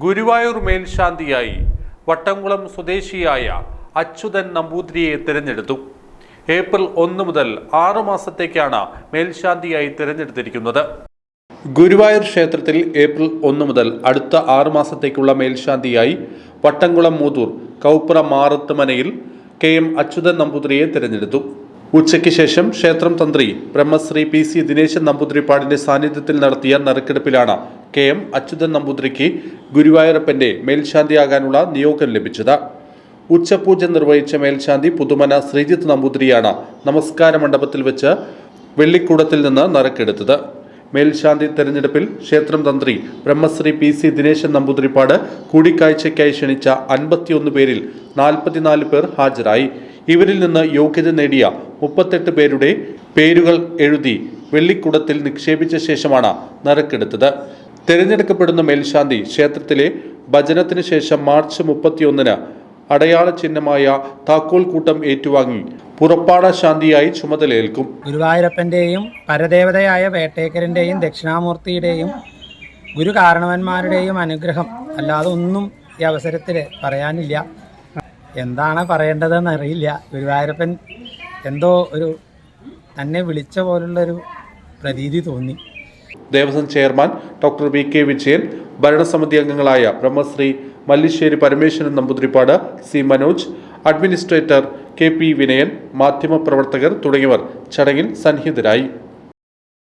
ഗുരുവായൂർ മേൽശാന്തിയായി വട്ടംകുളം സ്വദേശിയായ അച്യുതൻ നമ്പൂതിരിയെ തിരഞ്ഞെടുത്തു. ഏപ്രിൽ ഒന്ന് മുതൽ ആറു മാസത്തേക്കാണ് മേൽശാന്തിയായി തിരഞ്ഞെടുത്തിരിക്കുന്നത്. ഗുരുവായൂർ ക്ഷേത്രത്തിൽ ഏപ്രിൽ ഒന്ന് മുതൽ അടുത്ത ആറു മാസത്തേക്കുള്ള മേൽശാന്തിയായി വട്ടംകുളം മൂതൂർ കൗപ്പുറ മാറത്തുമനയിൽ കെ എം അച്യുതൻ നമ്പൂതിരിയെ തിരഞ്ഞെടുത്തു. ഉച്ചയ്ക്ക് ശേഷം ക്ഷേത്രം തന്ത്രി ബ്രഹ്മശ്രീ പി സി ദിനേശൻ നമ്പൂതിരിപ്പാടിന്റെ സാന്നിധ്യത്തിൽ നടത്തിയ നറുക്കെടുപ്പിലാണ് കെ എം അച്യുതൻ നമ്പൂതിരിക്ക് ഗുരുവായൂരപ്പന്റെ മേൽശാന്തിയാകാനുള്ള നിയോഗം ലഭിച്ചത്. ഉച്ചപൂജ നിർവഹിച്ച മേൽശാന്തി പുതുമന ശ്രീജിത്ത് നമ്പൂതിരിയാണ് നമസ്കാര മണ്ഡപത്തിൽ വെച്ച് വെള്ളിക്കൂടത്തിൽ നിന്ന് നറുക്കെടുത്തത്. മേൽശാന്തി തെരഞ്ഞെടുപ്പിൽ ക്ഷേത്രം തന്ത്രി ബ്രഹ്മശ്രീ പി സി ദിനേശൻ നമ്പൂതിരിപ്പാട് കൂടിക്കാഴ്ചയ്ക്കായി ക്ഷണിച്ച അൻപത്തിയൊന്ന് പേരിൽ നാൽപ്പത്തിനാല് പേർ ഹാജരായി. ഇവരിൽ നിന്ന് യോഗ്യത നേടിയ മുപ്പത്തെട്ട് പേരുടെ പേരുകൾ എഴുതി വെള്ളിക്കുടത്തിൽ നിക്ഷേപിച്ച ശേഷമാണ് നറുക്കെടുത്തത്. തിരഞ്ഞെടുക്കപ്പെടുന്ന മേൽശാന്തി ക്ഷേത്രത്തിലെ ഭജനത്തിന് ശേഷം മാർച്ച് മുപ്പത്തിയൊന്നിന് അടയാള ചിഹ്നമായ താക്കോൽ കൂട്ടം ഏറ്റുവാങ്ങി പുറപ്പാട ശാന്തിയായി ചുമതലയേൽക്കും. ഗുരുവായൂരപ്പന്റെയും പരദേവതയായ വേട്ടേക്കരന്റെയും ദക്ഷിണാമൂർത്തിയുടെയും ഗുരു കാരണവന്മാരുടെയും അനുഗ്രഹം അല്ലാതെ ഒന്നും ഈ അവസരത്തിൽ പറയാനില്ല. എന്താണ് പറയേണ്ടതെന്ന് അറിയില്ല ഗുരുവായൂരപ്പൻ എന്തോ ഒരു തന്നെ വിളിച്ച പോലുള്ളൊരു പ്രതീതി തോന്നി. Devaswom chairman doctor V K Vijayan ഭരണസമിതി അംഗങ്ങളായ Brahmashri Mallisseri Parameswaran Namboothiripad C Manoj administrator K P Vinayan മാധ്യമപ്രവർത്തകർ തുടങ്ങിയവർ ചടങ്ങിൽ സന്നിഹിതരായി.